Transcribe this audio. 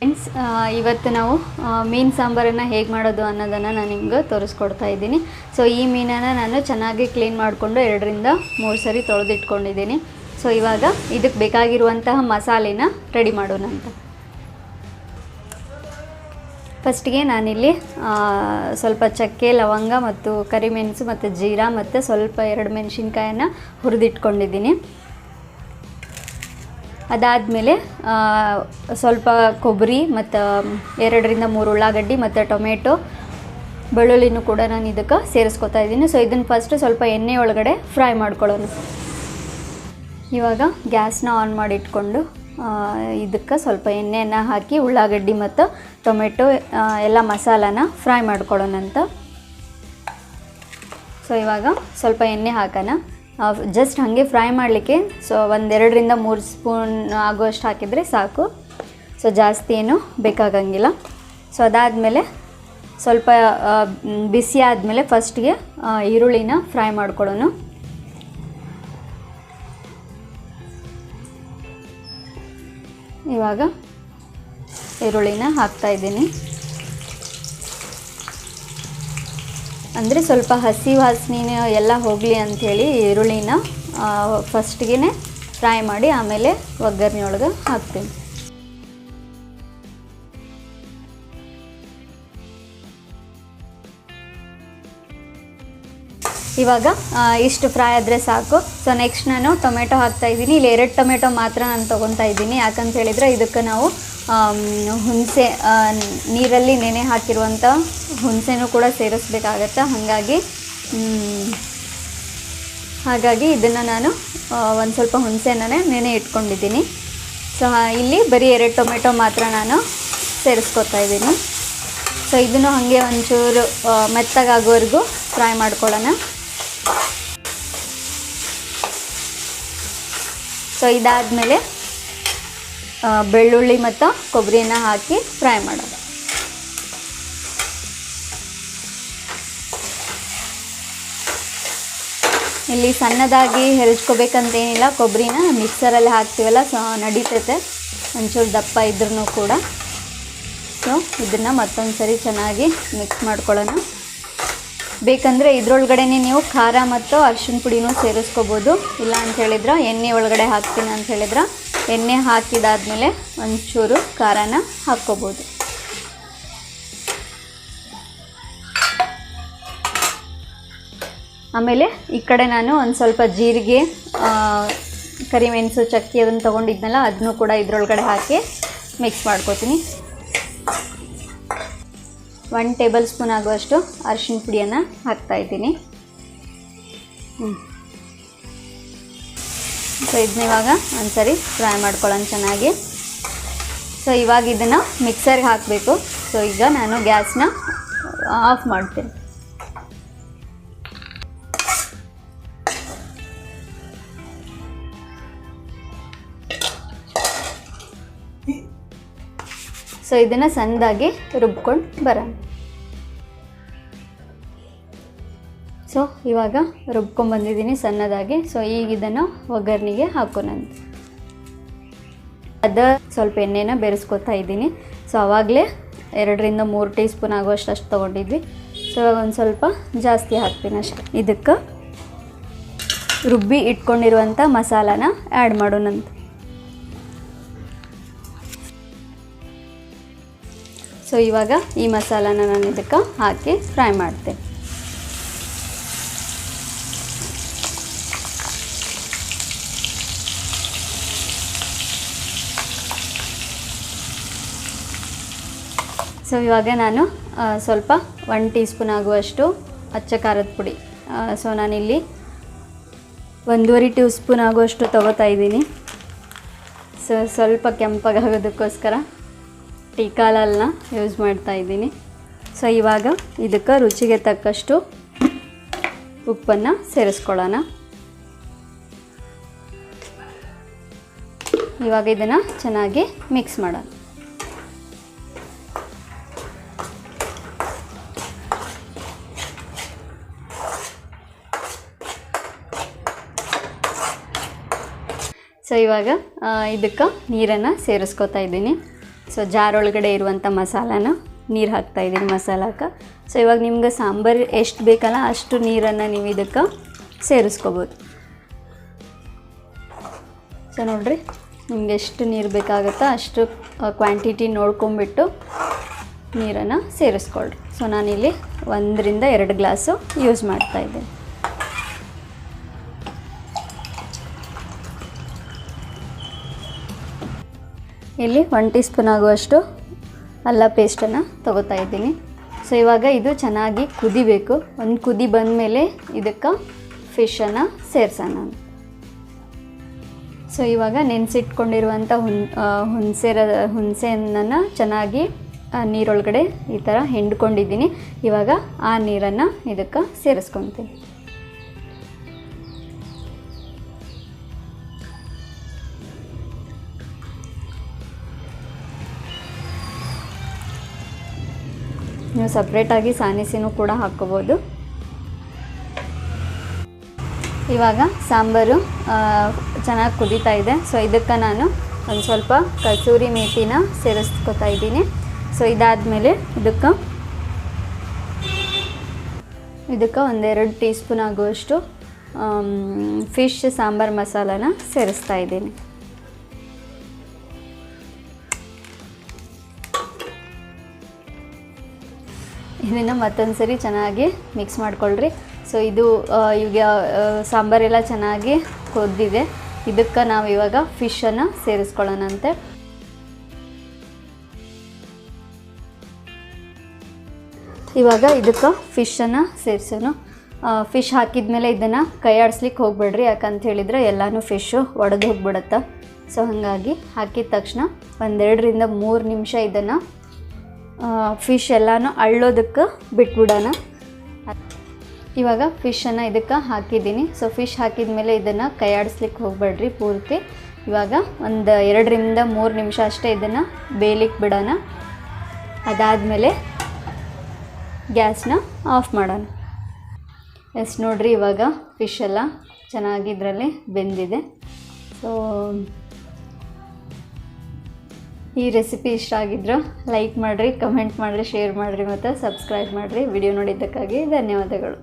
Friends ಇವತ್ತು ನಾವು ಮೀನು ಸಾಂಬಾರನ್ನು ಹೇಗೆ ಮಾಡೋದು ಅನ್ನೋದನ್ನು ನಾನು ನಿಮ್ಗೆ ತೋರಿಸ್ಕೊಡ್ತಾ ಇದ್ದೀನಿ. ಸೊ ಈ ಮೀನನ್ನು ನಾನು ಚೆನ್ನಾಗಿ ಕ್ಲೀನ್ ಮಾಡಿಕೊಂಡು ಎರಡರಿಂದ ಮೂರು ಸರಿ ತೊಳೆದಿಟ್ಕೊಂಡಿದ್ದೀನಿ. ಸೊ ಇವಾಗ ಇದಕ್ಕೆ ಬೇಕಾಗಿರುವಂತಹ ಮಸಾಲೆನ ರೆಡಿ ಮಾಡೋಣ ಅಂತ. ಫಸ್ಟಿಗೆ ನಾನಿಲ್ಲಿ ಸ್ವಲ್ಪ ಚಕ್ಕೆ, ಲವಂಗ ಮತ್ತು ಕರಿಮೆಣಸು ಮತ್ತು ಜೀರಾ ಮತ್ತು ಸ್ವಲ್ಪ ಎರಡು ಮೆಣಸಿನ್ಕಾಯನ್ನು ಹುರಿದಿಟ್ಕೊಂಡಿದ್ದೀನಿ. ಅದಾದಮೇಲೆ ಸ್ವಲ್ಪ ಕೊಬ್ಬರಿ ಮತ್ತು ಎರಡರಿಂದ ಮೂರು ಉಳ್ಳಾಗಡ್ಡಿ ಮತ್ತು ಟೊಮೆಟೊ ಬೆಳ್ಳುಳ್ಳಿನೂ ಕೂಡ ನಾನು ಇದಕ್ಕೆ ಸೇರಿಸ್ಕೊತಾ ಇದ್ದೀನಿ. ಸೊ ಇದನ್ನು ಫಸ್ಟ್ ಸ್ವಲ್ಪ ಎಣ್ಣೆ ಒಳಗಡೆ ಫ್ರೈ ಮಾಡ್ಕೊಳ್ಳೋಣ. ಇವಾಗ ಗ್ಯಾಸ್ನ ಆನ್ ಮಾಡಿಟ್ಕೊಂಡು ಇದಕ್ಕೆ ಸ್ವಲ್ಪ ಎಣ್ಣೆಯನ್ನು ಹಾಕಿ ಉಳ್ಳಾಗಡ್ಡಿ ಮತ್ತು ಟೊಮೆಟೊ ಎಲ್ಲ ಮಸಾಲಾನ ಫ್ರೈ ಮಾಡ್ಕೊಳ್ಳೋಣ ಅಂತ. ಸೊ ಇವಾಗ ಸ್ವಲ್ಪ ಎಣ್ಣೆ ಹಾಕೋಣ. ಜಸ್ಟ್ ಹಾಗೆ ಫ್ರೈ ಮಾಡಲಿಕ್ಕೆ ಸೊ ಒಂದೆರಡರಿಂದ ಮೂರು ಸ್ಪೂನ್ ಆಗುವಷ್ಟು ಹಾಕಿದರೆ ಸಾಕು. ಸೊ ಜಾಸ್ತಿ ಏನು ಬೇಕಾಗಂಗಿಲ್ಲ. ಸೊ ಅದಾದಮೇಲೆ ಸ್ವಲ್ಪ ಬಿಸಿ ಆದಮೇಲೆ ಫಸ್ಟ್ಗೆ ಈರುಳ್ಳಿನ ಫ್ರೈ ಮಾಡ್ಕೊಳ್ಳೋಣ ಇವಾಗ ಈರುಳ್ಳಿನ ಹಾಕ್ತಾ ಇದ್ದೀನಿ ಅಂದರೆ ಸ್ವಲ್ಪ ಹಸಿ ವಾಸನೆ ಎಲ್ಲ ಹೋಗಲಿ ಅಂಥೇಳಿ ಈರುಳ್ಳಿನ ಫಸ್ಟ್ಗೆ ಫ್ರೈ ಮಾಡಿ ಆಮೇಲೆ ಒಗ್ಗರಣೆ ಒಳಗೆ ಹಾಕ್ತೀನಿ. ಇವಾಗ ಇಷ್ಟು ಫ್ರೈ ಆದರೆ ಸಾಕು. ಸೊ ನೆಕ್ಸ್ಟ್ ನಾನು ಟೊಮೆಟೊ ಹಾಕ್ತಾ ಇದ್ದೀನಿ. ಇಲ್ಲಿ ಎರಡು ಟೊಮೆಟೊ ಮಾತ್ರ ನಾನು ತೊಗೊತಾ ಇದ್ದೀನಿ. ಯಾಕಂತ ಹೇಳಿದರೆ ಇದಕ್ಕೆ ನಾವು ಹುಣಸೆ ನೀರಲ್ಲಿ ನೆನೆ ಹಾಕಿರುವಂಥ ಹುಣಸೆನೂ ಕೂಡ ಸೇರಿಸ್ಬೇಕಾಗತ್ತೆ. ಹಾಗಾಗಿ ಹಾಗಾಗಿ ಇದನ್ನು ನಾನು ಒಂದು ಸ್ವಲ್ಪ ಹುಣಸೆನೇ ನೆನೆ ಇಟ್ಕೊಂಡಿದ್ದೀನಿ. ಸೊ ಇಲ್ಲಿ ಬರೀ ಎರಡು ಟೊಮೆಟೊ ಮಾತ್ರ ನಾನು ಸೇರಿಸ್ಕೊತಾ ಇದ್ದೀನಿ. ಸೊ, ಇದನ್ನು ಹಾಗೆ ಒಂಚೂರು ಮೆತ್ತಗಾಗೋವರೆಗೂ ಫ್ರೈ ಮಾಡ್ಕೊಳ್ಳೋಣ. ಸೊ, ಇದಾದಮೇಲೆ ಬೆಳ್ಳುಳ್ಳಿ ಮತ್ತು ಕೊಬ್ಬರಿನ ಹಾಕಿ ಫ್ರೈ ಮಾಡೋದು. ಇಲ್ಲಿ ಸಣ್ಣದಾಗಿ ಹೆರಚ್ಕೋಬೇಕಂತೇನಿಲ್ಲ, ಕೊಬ್ಬರಿನ ಮಿಕ್ಸರಲ್ಲಿ ಹಾಕ್ತೀವಲ್ಲ ಸೊ ನಡೀತೈತೆ. ಒಂಚೂರು ದಪ್ಪ ಇದ್ರೂ ಕೂಡ. ಸೊ ಇದನ್ನು ಮತ್ತೊಂದು ಸರಿ ಚೆನ್ನಾಗಿ ಮಿಕ್ಸ್ ಮಾಡ್ಕೊಳ್ಳೋಣ. ಬೇಕಂದರೆ ಇದ್ರೊಳಗಡೆನೆ ನೀವು ಖಾರ ಮತ್ತು ಅರಿಶಿನ ಪುಡಿನೂ ಸೇರಿಸ್ಕೋಬೋದು. ಇಲ್ಲ ಅಂತ ಹೇಳಿದ್ರೆ, ಎಣ್ಣೆ ಒಳಗಡೆ ಹಾಕ್ತೀನಿ ಅಂತ ಹೇಳಿದ್ರೆ ಎಣ್ಣೆ ಹಾಕಿದಾದಮೇಲೆ ಒಂಚೂರು ಖಾರನ ಹಾಕ್ಕೋಬೋದು. ಆಮೇಲೆ ಈ ಕಡೆ ನಾನು ಒಂದು ಸ್ವಲ್ಪ ಜೀರಿಗೆ ಕರಿಮೆಣಸು, ಚಕ್ಕಿ ಅದನ್ನು ತೊಗೊಂಡಿದ್ನಲ್ಲ, ಅದನ್ನು ಕೂಡ ಇದರೊಳಗಡೆ ಹಾಕಿ ಮಿಕ್ಸ್ ಮಾಡ್ಕೋತೀನಿ. ಒನ್ ಟೇಬಲ್ ಸ್ಪೂನ್ ಆಗುವಷ್ಟು ಅರಿಶಿನ ಪುಡಿಯನ್ನು ಹಾಕ್ತಾ ಇದ್ದೀನಿ. ಸೊ ಇದನ್ನ ಇವಾಗ ಒಂದ್ಸರಿ ಫ್ರೈ ಮಾಡ್ಕೊಳ್ಳೋಣ ಚೆನ್ನಾಗಿ. ಸೊ ಇವಾಗ ಇದನ್ನು ಮಿಕ್ಸರ್ಗೆ ಹಾಕಬೇಕು. ಸೊ ಈಗ ನಾನು ಗ್ಯಾಸ್ನ ಆಫ್ ಮಾಡ್ತೀನಿ. ಸೊ ಇದನ್ನು ಸಣ್ಣದಾಗಿ ರುಬ್ಕೊಂಡು ಬರೋಣ. ಸೊ ಇವಾಗ ರುಬ್ಕೊಂಡು ಬಂದಿದ್ದೀನಿ ಸಣ್ಣದಾಗಿ. ಸೊ ಈಗ ಇದನ್ನು ಒಗ್ಗರಣೆಗೆ ಹಾಕೋಣಂತ. ಅದ ಸ್ವಲ್ಪ ಎಣ್ಣೆನ ಬೆರೆಸ್ಕೊತಾ ಇದ್ದೀನಿ. ಸೊ ಆವಾಗಲೇ ಎರಡರಿಂದ ಮೂರು ಟೀ ಸ್ಪೂನ್ ಆಗುವಷ್ಟು ಅಷ್ಟು ತೊಗೊಂಡಿದ್ವಿ. ಸೊ ಇವಾಗ ಒಂದು ಸ್ವಲ್ಪ ಜಾಸ್ತಿ ಹಾಕ್ತೀನಿ ಅಷ್ಟೆ. ಇದಕ್ಕೆ ರುಬ್ಬಿ ಇಟ್ಕೊಂಡಿರುವಂಥ ಮಸಾಲಾನ ಆ್ಯಡ್ ಮಾಡೋಣಂತ. ಸೊ ಇವಾಗ ಈ ಮಸಾಲಾನ ನಾನು ಇದಕ್ಕೆ ಹಾಕಿ ಫ್ರೈ ಮಾಡ್ತೇನೆ. ಸೊ ಇವಾಗ ನಾನು ಸ್ವಲ್ಪ ಒನ್ ಟೀ ಸ್ಪೂನ್ ಆಗುವಷ್ಟು ಅಚ್ಚ ಖಾರದ ಪುಡಿ. ಸೊ ನಾನಿಲ್ಲಿ ಒಂದೂವರೆ ಟೀ ಸ್ಪೂನ್ ಆಗುವಷ್ಟು ತೊಗೋತಾ ಇದ್ದೀನಿ. ಸೊ ಸ್ವಲ್ಪ ಕೆಂಪಗಾಗೋದಕ್ಕೋಸ್ಕರ ಟೀ ಕಾಲಲ್ನ ಯೂಸ್ ಮಾಡ್ತಾ ಇದ್ದೀನಿ. ಸೊ ಇವಾಗ ಇದಕ್ಕೆ ರುಚಿಗೆ ತಕ್ಕಷ್ಟು ಉಪ್ಪನ್ನು ಸೇರಿಸ್ಕೊಳ್ಳೋಣ. ಇವಾಗ ಇದನ್ನು ಚೆನ್ನಾಗಿ ಮಿಕ್ಸ್ ಮಾಡೋಣ. ಸೊ ಇವಾಗ ಇದಕ್ಕೆ ನೀರನ್ನು ಸೇರಿಸ್ಕೊತಾ ಇದ್ದೀನಿ. ಸೊ ಜಾರ್ ಒಳಗಡೆ ಇರುವಂಥ ಮಸಾಲಾನ ನೀರು ಹಾಕ್ತಾ ಇದ್ದೀನಿ ಮಸಾಲಕ್ಕೆ ಸೊ ಇವಾಗ ನಿಮ್ಗೆ ಸಾಂಬಾರು ಎಷ್ಟು ಬೇಕಲ್ಲ ಅಷ್ಟು ನೀರನ್ನು ನೀವು ಇದಕ್ಕೆ ಸೇರಿಸ್ಕೋಬೋದು. ಸೊ ನೋಡಿರಿ, ನಿಮ್ಗೆ ಎಷ್ಟು ನೀರು ಬೇಕಾಗುತ್ತೋ ಅಷ್ಟು ಕ್ವಾಂಟಿಟಿ ನೋಡ್ಕೊಂಬಿಟ್ಟು ನೀರನ್ನು ಸೇರಿಸ್ಕೊಳ್ರಿ. ಸೊ ನಾನಿಲ್ಲಿ ಒಂದರಿಂದ ಎರಡು ಗ್ಲಾಸು ಯೂಸ್ ಮಾಡ್ತಾಯಿದ್ದೀನಿ ಇಲ್ಲಿ ಒನ್ ಟೀ ಸ್ಪೂನ್ ಆಗುವಷ್ಟು ಅಲ್ಲ ಪೇಸ್ಟನ್ನು ತೊಗೋತಾ ಇದ್ದೀನಿ. ಸೊ ಇವಾಗ ಇದು ಚೆನ್ನಾಗಿ ಕುದಿಬೇಕು. ಒಂದು ಕುದಿ ಬಂದಮೇಲೆ ಇದಕ್ಕೆ ಫಿಶನ್ನು ಸೇರ್ಸೋಣ. ಸೊ ಇವಾಗ ನೆನೆಸಿಟ್ಕೊಂಡಿರುವಂಥ ಹುನ್ ಹುಣಸೆರ ಹುಣಸೆ ಹಣ್ಣನ್ನು ಚೆನ್ನಾಗಿ ನೀರೊಳಗಡೆ ಈ ಥರ ಹಿಂಡ್ಕೊಂಡಿದ್ದೀನಿ. ಇವಾಗ ಆ ನೀರನ್ನು ಇದಕ್ಕೆ ಸೇರಿಸ್ಕೊತೀನಿ. ನೀವು ಸಪ್ರೇಟಾಗಿ ಸಾನಿಸಿನೂ ಕೂಡ ಹಾಕ್ಕೋಬೋದು. ಇವಾಗ ಸಾಂಬಾರು ಚೆನ್ನಾಗಿ ಕುದೀತಾ ಇದೆ. ಸೊ ಇದಕ್ಕೆ ನಾನು ಒಂದು ಸ್ವಲ್ಪ ಕಸೂರಿ ಮೇಟಿನ ಸೇರಿಸ್ಕೊತಾ ಇದ್ದೀನಿ. ಸೊ ಇದಾದಮೇಲೆ ಇದಕ್ಕೆ ಇದಕ್ಕೆ ಒಂದೆರಡು ಟೀ ಸ್ಪೂನ್ ಆಗುವಷ್ಟು ಫಿಶ್ ಸಾಂಬಾರು ಮಸಾಲಾನ ಸೇರಿಸ್ತಾ ಇದ್ದೀನಿ. ಇದನ್ನು ಮತ್ತೊಂದು ಸರಿ ಚೆನ್ನಾಗಿ ಮಿಕ್ಸ್ ಮಾಡ್ಕೊಳ್ರಿ. ಸೊ ಇದು ಈಗ ಸಾಂಬಾರೆಲ್ಲ ಚೆನ್ನಾಗಿ ಕೊದ್ದಿದೆ. ಇದಕ್ಕೆ ನಾವು ಇವಾಗ ಫಿಶನ್ನು ಸೇರಿಸ್ಕೊಳ್ಳೋಣಂತೆ ಇವಾಗ ಇದಕ್ಕೆ ಫಿಶನ್ನು ಸೇರಿಸೋಣ. ಫಿಶ್ ಹಾಕಿದ್ಮೇಲೆ ಇದನ್ನು ಕೈ ಆಡಿಸ್ಲಿಕ್ಕೆ ಹೋಗ್ಬೇಡ್ರಿ. ಯಾಕಂತ ಹೇಳಿದರೆ ಎಲ್ಲನೂ ಫಿಶ್ಶು ಒಡೆದು ಹೋಗ್ಬಿಡುತ್ತೆ. ಸೊ ಹಾಗಾಗಿ ಹಾಕಿದ ತಕ್ಷಣ ಒಂದೆರಡರಿಂದ ಮೂರು ನಿಮಿಷ ಇದನ್ನು ಫಿಶ್ ಎಲ್ಲನೂ ಅಳ್ಳೋದಕ್ಕೆ ಬಿಟ್ಬಿಡೋಣ. ಇವಾಗ ಫಿಶನ್ನು ಇದಕ್ಕೆ ಹಾಕಿದ್ದೀನಿ. ಸೊ ಫಿಶ್ ಹಾಕಿದ ಮೇಲೆ ಇದನ್ನು ಕೈಯಾಡಿಸ್ಲಿಕ್ಕೆ ಹೋಗಬೇಡ್ರಿ ಪೂರ್ತಿ. ಇವಾಗ ಒಂದು ಎರಡರಿಂದ ಮೂರು ನಿಮಿಷ ಅಷ್ಟೇ ಇದನ್ನು ಬೇಯಲಿಕ್ಕೆ ಬಿಡೋಣ. ಅದಾದಮೇಲೆ ಗ್ಯಾಸ್ನ ಆಫ್ ಮಾಡೋಣ. ಎಸ್, ನೋಡ್ರಿ ಇವಾಗ ಫಿಶ್ ಎಲ್ಲ ಚೆನ್ನಾಗಿ ಇದರಲ್ಲಿ ಬೆಂದಿದೆ. ಸೊ ಈ ರೆಸಿಪಿ ಇಷ್ಟ ಆಗಿದ್ರು ಲೈಕ್ ಮಾಡಿರಿ ಕಮೆಂಟ್ ಮಾಡಿರಿ ಶೇರ್ ಮಾಡಿರಿ ಮತ್ತು ಸಬ್ಸ್ಕ್ರೈಬ್ ಮಾಡಿರಿ. ವಿಡಿಯೋ ನೋಡಿದ್ದಕ್ಕಾಗಿ ಧನ್ಯವಾದಗಳು.